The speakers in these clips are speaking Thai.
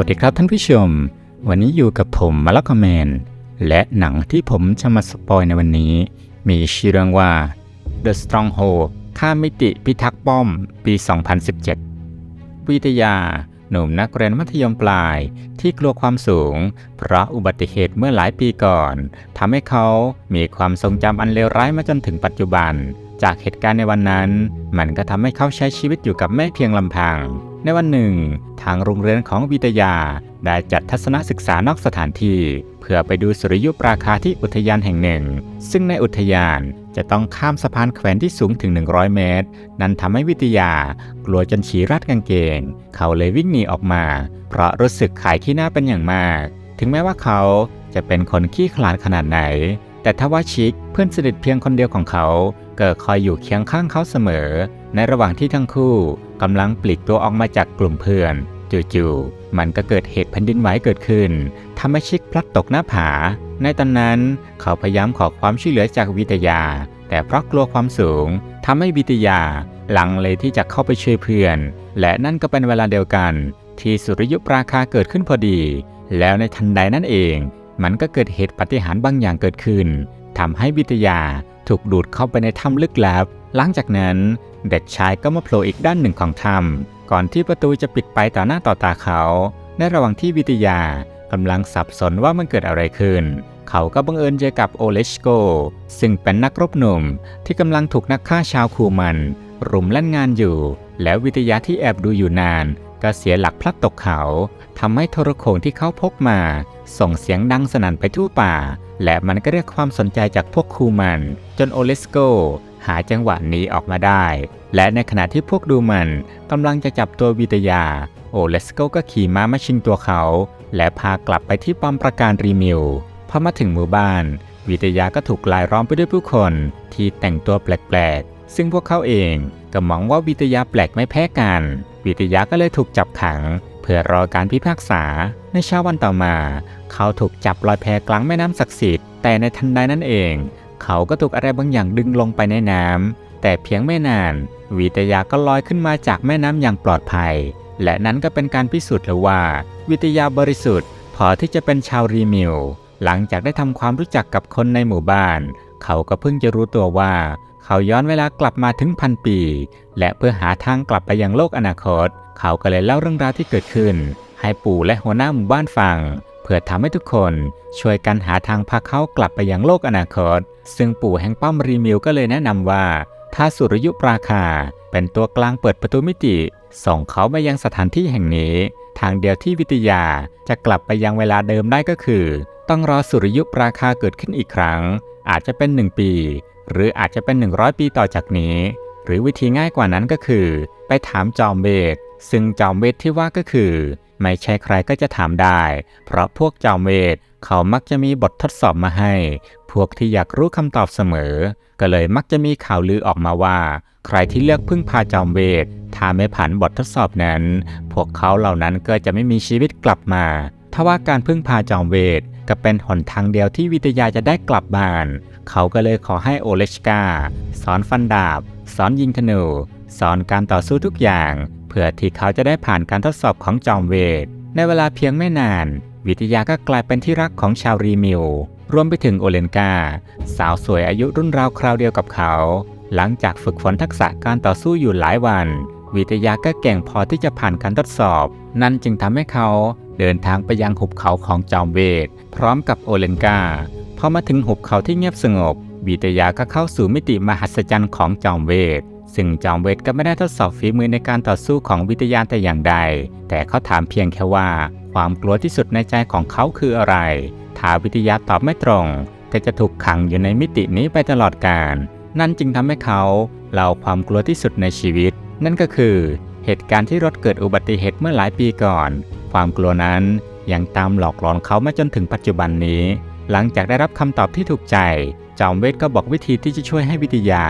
วัสดีครับท่านผู้ชม วันนี้อยู่กับผมมาลคอมแมน และหนังที่ผมจะมาสปอยในวันนี้ มีชื่อเรื่องว่า The Stronghold ข้ามมิติพิทักษ์ป้อม ปี 2017 วิทยา หนุ่มนักเรียนมัธยมปลายที่กลัวความสูง เพราะอุบัติเหตุเมื่อหลายปีก่อนทำให้เขามีความทรงจำอันเลวร้ายมาจนถึงปัจจุบัน จากเหตุการณ์ในวันนั้น มันก็ทำให้เขาใช้ชีวิตอยู่กับแม่เพียงลำพัง ในวันหนึ่ง ทางโรงเรียนของวิทยา ได้จัดทัศนศึกษานอกสถานที่ เพื่อไปดูสุริยุปราคาที่อุทยานแห่งหนึ่ง ซึ่งในอุทยานจะต้องข้ามสะพานแขวนที่สูงถึง 100 เมตร นั้นทำให้วิทยากลัวจนฉีรัดกางเกง เขาเลยวิ่งหนีออกมา เพราะรู้สึกขายขี้หน้าเป็นอย่างมาก ถึงแม้ว่าเขาจะเป็นคนขี้ขลาดขนาดไหน แต่ทว่าชิกเพื่อนสนิทเพียงคนเดียวของเขาเก็คอยอยู่เคียงข้างเขาเสมอ ในระหว่างที่ทั้งคู่กำลังปลีกตัวออกมาจากกลุ่มเพื่อนจู่ๆมันก็เกิดเหตุแผ่นดินไหวเกิดขึ้นทำให้ชิกพลัดตกหน้าผา ในตอนนั้นเขาพยายามขอความช่วยเหลือจากวิทยา แต่เพราะกลัวความสูงทำให้วิทยาหลังเลยที่จะเข้าไปช่วยเพื่อน และนั่นก็เป็นเวลาเดียวกัน ที่สุริยุปราคาเกิดขึ้นพอดี แล้วในทันใดนั่นเอง มันก็เกิดเหตุปฏิหารบางอย่างเกิดขึ้นทำให้วิทยาถูกดูดเข้าไปในถ้ำลึกลับ หลังจากนั้น เด็กชายก็มาโผล่อีกด้านหนึ่งของถ้ำก่อนที่ประตูจะปิดไปต่อหน้าต่อตาเขาในระหว่างที่วิทยากำลังสับสนว่ามันเกิดอะไรขึ้น เขาก็บังเอิญเจอกับโอเลชโก ซึ่งเป็นนักรบหนุ่ม ที่กำลังถูกนักฆ่าชาวคูมัน รุมเล่นงานอยู่ แล้ววิทยาที่แอบดูอยู่นาน ก็เสียหลักพลัดตกเขาทำให้โทรโขงที่เขาพกมา ส่งเสียงดังสนั่นไปทั่วป่า และมันก็เรียกความสนใจจากพวกคูมัน จนโอเลสโก หาจังหวะหนี้ออกมาได้ และในขณะที่พวกดูมันกำลังจะจับตัววิทยา โอเลสโกก็ขี่ม้ามาชิงตัวเขา และพากลับไปที่ป้อมประการรีมิวพอมาถึงหมู่บ้าน วิทยาก็ถูกลายล้อมไปด้วยผู้คนที่แต่งตัวแปลกๆซึ่งพวกเขาเอง ก็มองว่าวิทยาแปลกไม่แพ้กัน วิทยาก็เลยถูกจับขัง เพื่อรอการพิพากษา ในเช้าวันต่อมา เขาถูกจับลอยแพกลางแม่น้ำศักดิ์สิทธิ์ แต่ในทันใดนั่นเอง เขาก็ถูกอะไรบางอย่างดึงลงไปในน้ำ แต่เพียงไม่นาน วิทยาก็ลอยขึ้นมาจากแม่น้ำอย่างปลอดภัย และนั้นก็เป็นการพิสูจน์แล้วว่า วิทยาบริสุทธิ์ พอที่จะเป็นชาวรีมิวหลังจากได้ทำความรู้จักกับคนในหมู่บ้าน เขาก็เพิ่งจะรู้ตัวว่า เขาย้อนเวลากลับมาถึงพันปี และเพื่อหาทางกลับไปยังโลกอนาคต เขาก็เลยเล่าเรื่องราวที่เกิดขึ้น ให้ปู่และหัวหน้าหมู่บ้านฟัง เพื่อทำให้ทุกคนช่วยกันหาทางพาเขากลับไปยังโลกอนาคต ซึ่งปู่แห่งป้อมรีมิวก็เลยแนะนำว่า ถ้าสุริยุปราคา เป็นตัวกลางเปิดประตูมิติ ส่งเขาไปยังสถานที่แห่งนี้ ทางเดียวที่วิทยาจะกลับไปยังเวลาเดิมได้ก็คือ ต้องรอสุริยุปราคาเกิดขึ้นอีกครั้ง อาจจะเป็น 1 ปี หรืออาจจะเป็น 100 ปีต่อจากนี้ หรือวิธีง่ายกว่านั้นก็คือ ไปถามจอมเวท ซึ่งจอมเวทที่ว่าก็คือ ไม่ใช่ใครก็จะถามได้ เพราะพวกจอมเวทเขามักจะมีบททดสอบมาให้ พวกที่อยากรู้คำตอบเสมอ ก็เลยมักจะมีข่าวลือออกมาว่า ใครที่เลือกพึ่งพาจอมเวทถ้าไม่ผ่านบททดสอบนั้น พวกเขาเหล่านั้นก็จะไม่มีชีวิตกลับมาทว่าการพึ่งพาจอมเวท ก็เป็นหนทางเดียวที่วิทยาจะได้กลับบ้าน เขาก็เลยขอให้โอเลชกาสอนฟันดาบ สอนยิงธนู สอนการต่อสู้ทุกอย่าง เพื่อที่เขาจะได้ผ่านการทดสอบของจอมเวท ในเวลาเพียงไม่นาน วิทยาก็กลายเป็นที่รักของชาวรีมิว รวมไปถึงโอเลนกาสาวสวยอายุรุ่นราวคราวเดียวกับเขา หลังจากฝึกฝนทักษะการต่อสู้อยู่หลายวันวิทยาก็เก่งพอที่จะผ่านการทดสอบ นั่นจึงทำให้เขา เดินทางไปยังหุบเขาของจอมเวท พร้อมกับโอเลนกาพอมาถึงหุบเขาที่เงียบสงบวิทยาก็เข้าสู่มิติมหัศจรรย์ของจอมเวท ซึ่งจอมเวทก็ไม่ได้ทดสอบฝีมือในการต่อสู้ของวิทยาแต่อย่างใด แต่เขาถามเพียงแค่ว่า ความกลัวที่สุดในใจของเขาคืออะไรถ้าวิทยาตอบไม่ตรงก็จะถูกขังอยู่ในมิตินี้ไปตลอดกาลนั่นจึงทำให้เขาเล่าความกลัวที่สุดในชีวิต นั่นก็คือ เหตุการณ์ที่รถเกิดอุบัติเหตุเมื่อหลายปีก่อน ความกลัวนั้นยังตามหลอกหลอนเขามาจนถึงปัจจุบันนี้ หลังจากได้รับคำตอบที่ถูกใจ จอมเวทก็บอกวิธีที่จะช่วยให้วิทยา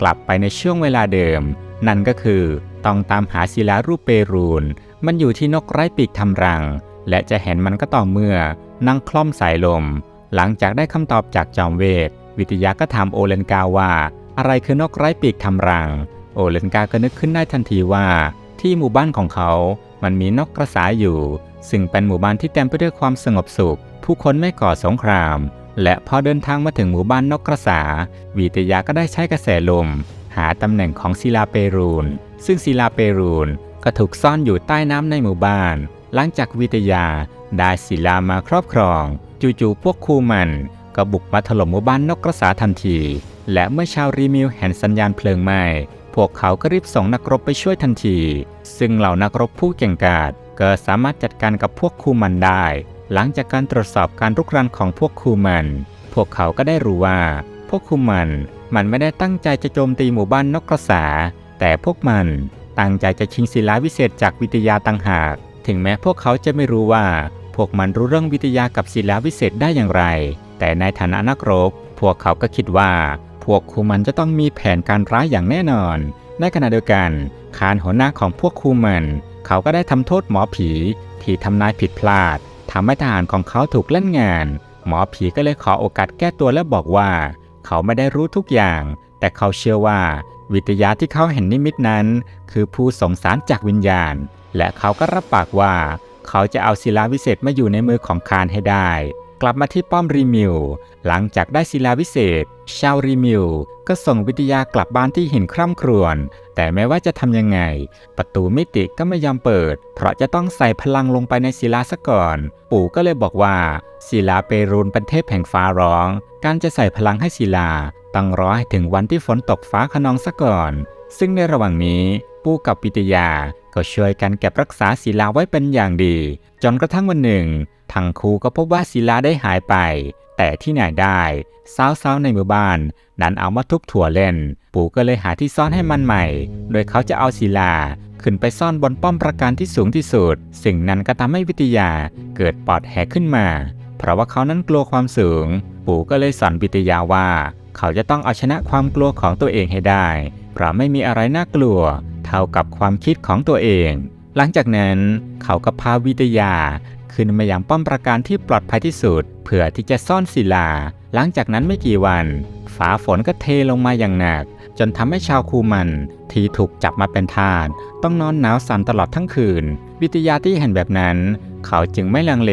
กลับไปในช่วงเวลาเดิม นั่นก็คือต้องตามหาศิลารูปเปรูน มันอยู่ที่นกไร้ปีกทำรัง และจะเห็นมันก็ต่อเมื่อนั่งคล่อมสายลม หลังจากได้คำตอบจากจอมเวท วิทยาก็ถามโอเลนกาว่า อะไรคือนกไร้ปีกทำรัง โอเลนกาก็นึกขึ้นได้ทันทีว่า ที่หมู่บ้านของเขา มันมีนกกระสาอยู่ ซึ่งเป็นหมู่บ้านที่เต็มไปด้วยความสงบสุข ผู้คนไม่ก่อสงคราม และพอเดินทางมาถึงหมู่บ้านนกกระสาวิทยาก็ได้ใช้กระแสลม หาตำแหน่งของศิลาเปรูน ซึ่งศิลาเปรูนก็ถูกซ่อนอยู่ใต้น้ำในหมู่บ้าน หลังจากวิทยาได้ศิลามาครอบครอง จู่ๆพวกคูมันก็บุกมาถล่มหมู่บ้านนกกระสาทันที และเมื่อชาวรีมิวเห็นสัญญาณเพลิงไหม้ พวกเขาก็รีบส่งนักรบไปช่วยทันที ซึ่งเหล่านักรบผู้เก่งกาจก็สามารถจัดการกับพวกคูมันได้ หลังจากการตรวจสอบการรุกรานของพวกคูมัน พวกเขาก็ได้รู้ว่า พวกคูมันมันไม่ได้ตั้งใจจะโจมตีหมู่บ้านนกกระสา แต่พวกมันตั้งใจจะชิงศิลาวิเศษจากวิทยาต่างหาก ถึงแม้พวกเขาจะไม่รู้ว่า พวกมันรู้เรื่องวิทยากับศิลาวิเศษได้อย่างไร แต่ในฐานะนักรบ พวกเขาก็คิดว่า พวกคูมันจะต้องมีแผนการร้ายอย่างแน่นอน ในขณะเดียวกัน คานหัวหน้าของพวกคูมัน เขาก็ได้ทำโทษหมอผี ที่ทำนายผิดพลาดทำให้ทหารของเขาถูกเล่นงาน หมอผีก็เลยขอโอกาสแก้ตัวและบอกว่า เขาไม่ได้รู้ทุกอย่าง แต่เขาเชื่อว่า วิทยาที่เขาเห็นนิมิตนั้น คือผู้สงสารจากวิญญาณ และเขาก็รับปากว่า เขาจะเอาศิลาวิเศษมาอยู่ในมือของคานให้ได้ ลับมาที่ป้อมรีมิว หลังจากได้ศิลาวิเศษ ชาวรีมิว ก็ส่งวิทยากลับบ้านที่หินคร่ำครวญ แต่แม้ว่าจะทำยังไง ประตูมิติก็ไม่ยอมเปิด เพราะจะต้องใส่พลังลงไปในศิลาซะก่อน ปู่ก็เลยบอกว่าศิลาเปรูนเป็นเทพแห่งฟ้าร้อง การจะใส่พลังให้ศิลาต้องรอให้ถึงวันที่ฝนตกฟ้าขนองซะก่อน ซึ่งในระหว่างนี้ ปู่กับวิทยา ก็ช่วยกันเก็บรักษาศิลาไว้เป็นอย่างดี จนกระทั่งวันหนึ่งทั้งคู่ก็พบว่าศิลาได้หายไป แต่ที่ไหนได้สาวๆในหมู่บ้าน นั้นเอามาทุบถั่วเล่น ปู่ก็เลยหาที่ซ่อนให้มันใหม่ โดยเขาจะเอาศิลาขึ้นไปซ่อนบนป้อมประการที่สูงที่สุด สิ่งนั้นก็ทำให้วิทยาเกิดปอดแหกขึ้นมา เพราะว่าเขานั้นกลัวความสูง ปู่ก็เลยสอนวิทยาว่า เขาจะต้องเอาชนะความกลัวของตัวเองให้ได้ เพราะไม่มีอะไรน่ากลัว เท่ากับความคิดของตัวเอง หลังจากนั้นเขาก็พาวิทยาขึ้นมาอย่างป้อมประการที่ปลอดภัยที่สุด เพื่อที่จะซ่อนศิลา หลังจากนั้นไม่กี่วันฟ้าฝนก็เทลงมาอย่างหนัก จนทำให้ชาวคูมันที่ถูกจับมาเป็นทาสต้องนอนหนาวสั่นตลอดทั้งคืน วิทยาที่เห็นแบบนั้น เขาจึงไม่ลังเล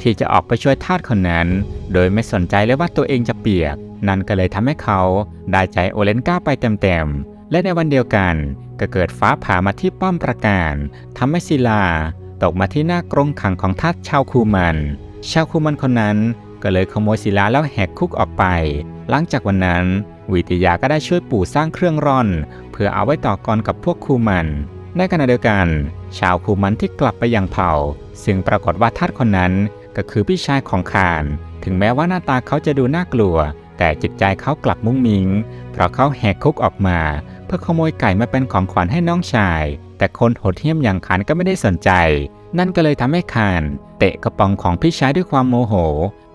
ที่จะออกไปช่วยทาสคนนั้น โดยไม่สนใจเลยว่าตัวเองจะเปียก นั่นก็เลยทำให้เขาได้ใจโอเลนก้าไปเต็มๆ และในวันเดียวกันก็เกิดฟ้าผ่ามาที่ป้อมประการทำให้ศิลาตกมาที่หน้ากรงขังของทาสชาวคูมัน ชาวคูมันคนนั้นก็เลยขโมยศิลาแล้วแหกคุกออกไป หลังจากวันนั้นวิทยาก็ได้ช่วยปู่สร้างเครื่องร่อน เพื่อเอาไว้ต่อกรกับพวกคูมัน ในขณะเดียวกัน ชาวคูมันที่กลับไปยังเผ่า ซึ่งปรากฏว่าทาสคนนั้นก็คือพี่ชายของคาน ถึงแม้ว่าหน้าตาเขาจะดูน่ากลัว แต่จิตใจเขากลับมุ้งมิง เพราะเขาแหกคุกออกมา เพื่อขโมยไก่มาเป็นของขวัญให้น้องชาย แต่คนโหดเหี้ยมอย่างคานก็ไม่ได้สนใจ นั่นก็เลยทำให้คานเตะกระป๋องของพี่ชายด้วยความโมโห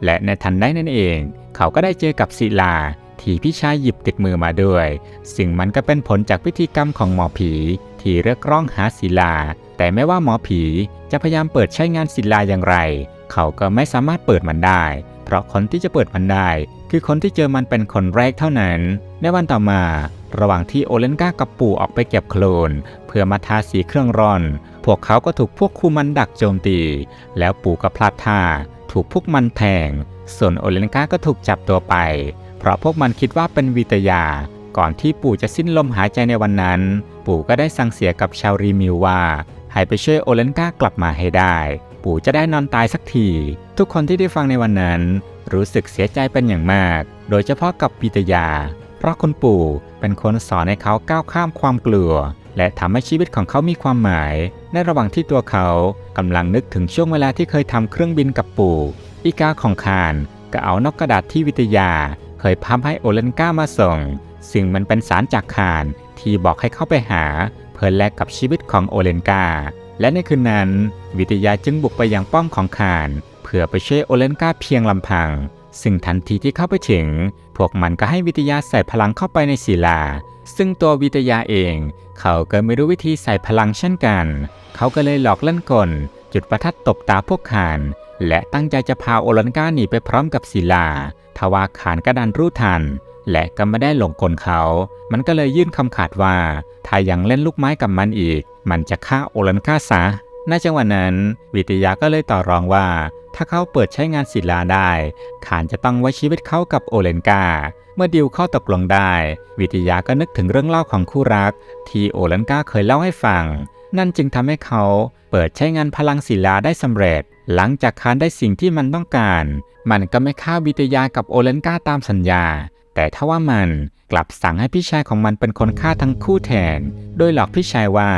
และในทันใดนั่นเอง เขาก็ได้เจอกับศิลาที่พี่ชายหยิบติดมือมาด้วย สิ่งมันก็เป็นผลจากพิธีกรรมของหมอผี ที่เรียกร้องหาศิลา แต่ไม่ว่าหมอผีจะพยายามเปิดใช้งานศิลาอย่างไร เขาก็ไม่สามารถเปิดมันได้ เพราะคนที่จะเปิดมันได้ คือคนที่เจอมันเป็นคนแรกเท่านั้น ในวันต่อมา ระหว่างที่โอเลนกากับปู่ออกไปเก็บโคลน เพื่อมาทาสีเครื่องร่อน พวกเขาก็ถูกพวกคูมันดักโจมตี แล้วปู่ก็พลาดท่า ถูกพวกมันแทง ส่วนโอเลนกาก็ถูกจับตัวไป เพราะพวกมันคิดว่าเป็นวิทยา ก่อนที่ปู่จะสิ้นลมหายใจในวันนั้น ปู่ก็ได้สั่งเสียกับชาวรีมิวว่า ให้ไปช่วยโอเลนกากลับมาให้ได้ ปู่จะได้นอนตายสักที ทุกคนที่ได้ฟังในวันนั้น รู้สึกเสียใจเป็นอย่างมาก โดยเฉพาะกับวิทยา เพราะคุณปู่เป็นคนสอนให้เขาก้าวข้ามความกลัว และทำให้ชีวิตของเขามีความหมาย ในระหว่างที่ตัวเขากำลังนึกถึงช่วงเวลาที่เคยทำเครื่องบินกับปู่ อีกาของคานก็เอานกกระดาษที่วิทยา เคยพับให้โอเลนก้ามาส่ง ซึ่งมันเป็นสารจากคานที่บอกให้เข้าไปหา เพื่อแลกกับชีวิตของโอเลนกา และในคืนนั้น วิทยาจึงบุกไปยังป้อมของคานเพื่อไปช่วยโอเลนกาเพียงลำพัง ซึ่งทันทีที่เข้าไปถึง พวกมันก็ให้วิทยาใส่พลังเข้าไปในศิลา ซึ่งตัววิทยาเอง เขาก็ไม่รู้วิธีใส่พลังเช่นกัน เขาก็เลยหลอกเล่นกล จุดประทัดตบตาพวกคาน และตั้งใจจะพาโอลันกาหนีไปพร้อมกับศิลา ทว่าขานก็ดันรู้ทัน และก็ไม่ได้หลงกลเขา มันก็เลยยื่นคำขาดว่า ถ้ายังเล่นลูกไม้กับมันอีก มันจะฆ่าโอลันกาซะ ในจังหวะนั้น วิทยาก็เลยต่อรองว่า ถ้าเขาเปิดใช้งานศิลาได้ขานจะต้องไว้ชีวิตเขากับโอเลนกา เมื่อดิวข้อตกลงได้ วิทยาก็นึกถึงเรื่องเล่าของคู่รัก ที่โอเลนกาเคยเล่าให้ฟัง นั่นจึงทำให้เขาเปิดใช้งานพลังศิลาได้สำเร็จ หลังจากคานได้สิ่งที่มันต้องการ มันก็ไม่ฆ่าวิทยากับโอเลนกาตามสัญญา แต่ถ้าว่ามันกลับสั่งให้พี่ชายของมันเป็นคนฆ่าทั้งคู่แทน โดยหลอกพี่ชายว่า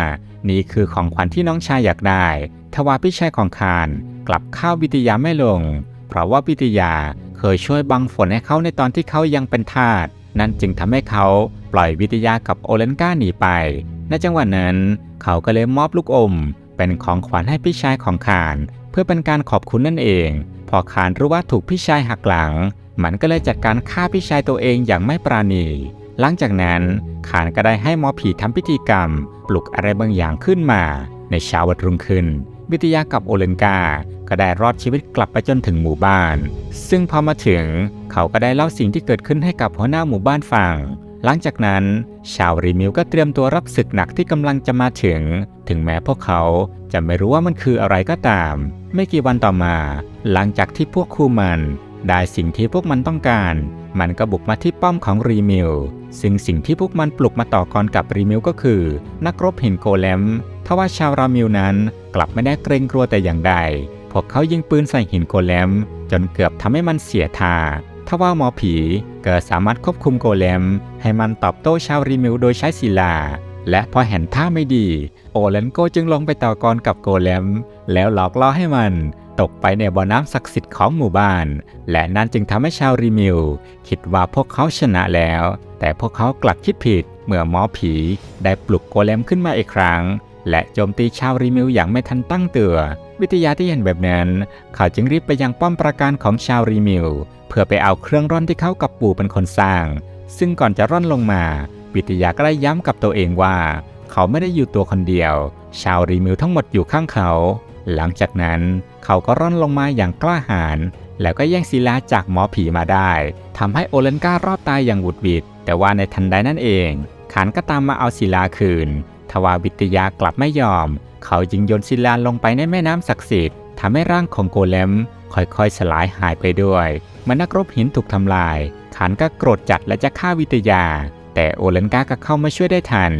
นี่คือของขวัญที่น้องชายอยากได้ ทว่าพี่ชายของคานกลับข้าวิทยาไม่ลง เพราะว่าวิทยาเคยช่วยบังฝนให้เขาในตอนที่เขายังเป็นทาส นั่นจึงทำให้เขาปล่อยวิทยากับโอเลนกาหนีไป ในจังหวะนั้น เขาก็เลยมอบลูกอม เป็นของขวัญให้พี่ชายของคาน เพื่อเป็นการขอบคุณนั่นเอง พอคานรู้ว่าถูกพี่ชายหักหลัง มันก็เลยจัดการฆ่าพี่ชายตัวเองอย่างไม่ปราณี หลังจากนั้นขานก็ได้ให้หมอผีทำพิธีกรรม ปลุกอะไรบางอย่างขึ้นมา ในเช้าวันรุ่งขึ้น วิทยากับโอเลนกาก็ได้รอดชีวิตกลับไปจนถึงหมู่บ้าน ซึ่งพอมาถึงเขาก็ได้เล่าสิ่งที่เกิดขึ้นให้กับหัวหน้าหมู่บ้านฟังหลังจากนั้น ชาวรีมิวก็เตรียมตัวรับศึกหนักที่กำลังจะมาถึง ถึงแม้พวกเขาจะไม่รู้ว่ามันคืออะไรก็ตาม ไม่กี่วันต่อมา หลังจากที่พวกคูมัน ได้สิ่งที่พวกมันต้องการ มันก็บุกมาที่ป้อมของรีมิวซึ่งสิ่งที่พวกมันปลุกมาต่อกรกับรีมิวก็คือ นักรบหินโกเลมทว่าชาวรามิวนั้นกลับไม่ได้เกรงกลัวแต่อย่างใด พวกเขายิงปืนใส่หินโกเลม จนเกือบทำให้มันเสียท่าทว่าหมอผีก็สามารถควบคุมโกเลม ให้มันตอบโต้ชาวรีมิวโดยใช้ศิลา และพอเห็นท่าไม่ดี โอเลนโกจึงลงไปต่อกรกับโกเลม แล้วหลอกล่อให้มัน ตกไปในบ่อน้ำศักดิ์สิทธิ์ของหมู่บ้าน และนั่นจึงทำให้ชาวรีมิว คิดว่าพวกเขาชนะแล้ว แต่พวกเขากลับคิดผิด เมื่อหมอผีได้ปลุกโกเลมขึ้นมาอีกครั้ง และโจมตีชาวรีมิวอย่างไม่ทันตั้งตัว วิทยาที่เห็นแบบนั้น เขาจึงรีบไปยังป้อมปราการของชาวรีมิว เพื่อไปเอาเครื่องร่อนที่เขากับปู่เป็นคนสร้าง ซึ่งก่อนจะร่อนลงมา วิทยาก็ได้ย้ำกับตัวเองว่า เขาไม่ได้อยู่ตัวคนเดียว ชาวรีมิวทั้งหมดอยู่ข้างเขา หลังจากนั้นเขาก็ร่อนลงมาอย่างกล้าหาญแล้วก็แย่งศิลาจากหมอผีมาได้ทำให้โอเลนการอดตายอย่างหวุดหวิด แต่ว่าในทันใดนั่นเองขานก็ตามมาเอาศิลาคืน ทว่าวิทยากลับไม่ยอม เขาจึงโยนศิลาลงไปในแม่น้ำศักดิ์สิทธิ์ทำให้ร่างของโกเลมค่อยๆสลายหายไปด้วยมื่อนักรบหินถูกทำลายขานก็โกรธจัดและจะฆ่าวิทยา แต่โอเลนกาก็เข้ามาช่วยได้ทัน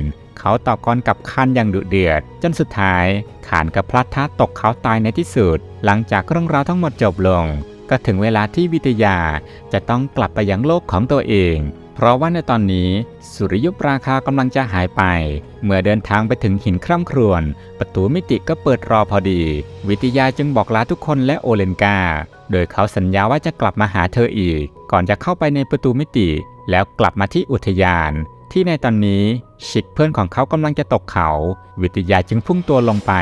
เขาต่อกรกับคานอย่างดุเดือด จนสุดท้ายขานกับพลัดท้าตกเขาตายในที่สุด หลังจากเรื่องราวทั้งหมดจบลง ก็ถึงเวลาที่วิทยาจะต้องกลับไปยังโลกของตัวเอง เพราะว่าในตอนนี้สุริยุปราคากำลังจะหายไป เมื่อเดินทางไปถึงหินคร่ำครวญประตูมิติก็เปิดรอพอดี วิทยาจึงบอกลาทุกคนและโอเลนกาโดยเขาสัญญาว่าจะกลับมาหาเธออีก ก่อนจะเข้าไปในประตูมิติแล้วกลับมาที่อุทยาน ที่ในตอนนี้ชิกเพื่อนของเขากำลังจะตกเขา วิทยาจึงพุ่งตัวลงไป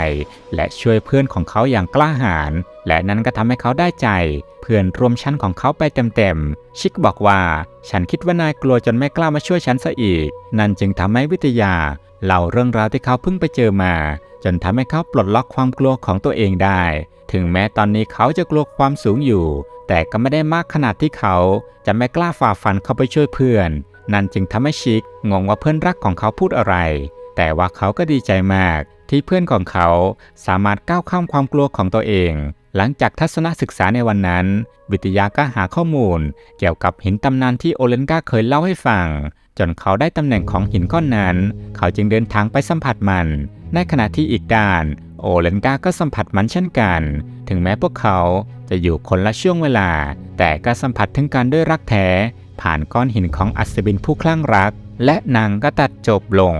และช่วยเพื่อนของเขาอย่างกล้าหาญและนั้นก็ทำให้เขาได้ใจ เพื่อนรวมชั้นของเขาไปเต็มๆ ชิกบอกว่า ฉันคิดว่านายกลัวจนไม่กล้ามาช่วยฉันซะอีก นั่นจึงทำให้วิทยาเล่าเรื่องราวที่เขาเพิ่งไปเจอมา จนทำให้เขาปลดล็อกความกลัวของตัวเองได้ ถึงแม้ตอนนี้เขาจะกลัวความสูงอยู่ แต่ก็ไม่ได้มากขนาดที่เขาจะไม่กล้าฝ่าฟันเข้าไปช่วยเพื่อน นั่นจึงทำให้ชิกงงว่าเพื่อนรักของเขาพูดอะไร แต่ว่าเขาก็ดีใจมาก ที่เพื่อนของเขาสามารถก้าวข้ามความกลัวของตัวเอง หลังจากทัศนศึกษาในวันนั้น วิทยาก็หาข้อมูล เกี่ยวกับหินตำนานที่โอเลนกาเคยเล่าให้ฟังจนเขาได้ตำแหน่งของหินก้อนนั้น เขาจึงเดินทางไปสัมผัสมัน ในขณะที่อีกด้าน โอเลนกาก็สัมผัสมันเช่นกัน ถึงแม้พวกเขาจะอยู่คนละช่วงเวลา แต่ก็สัมผัสถึงกันด้วยรักแท้ ผ่านก้อนหินของอัศวินผู้คลั่งรัก และนางก็ตัดจบลง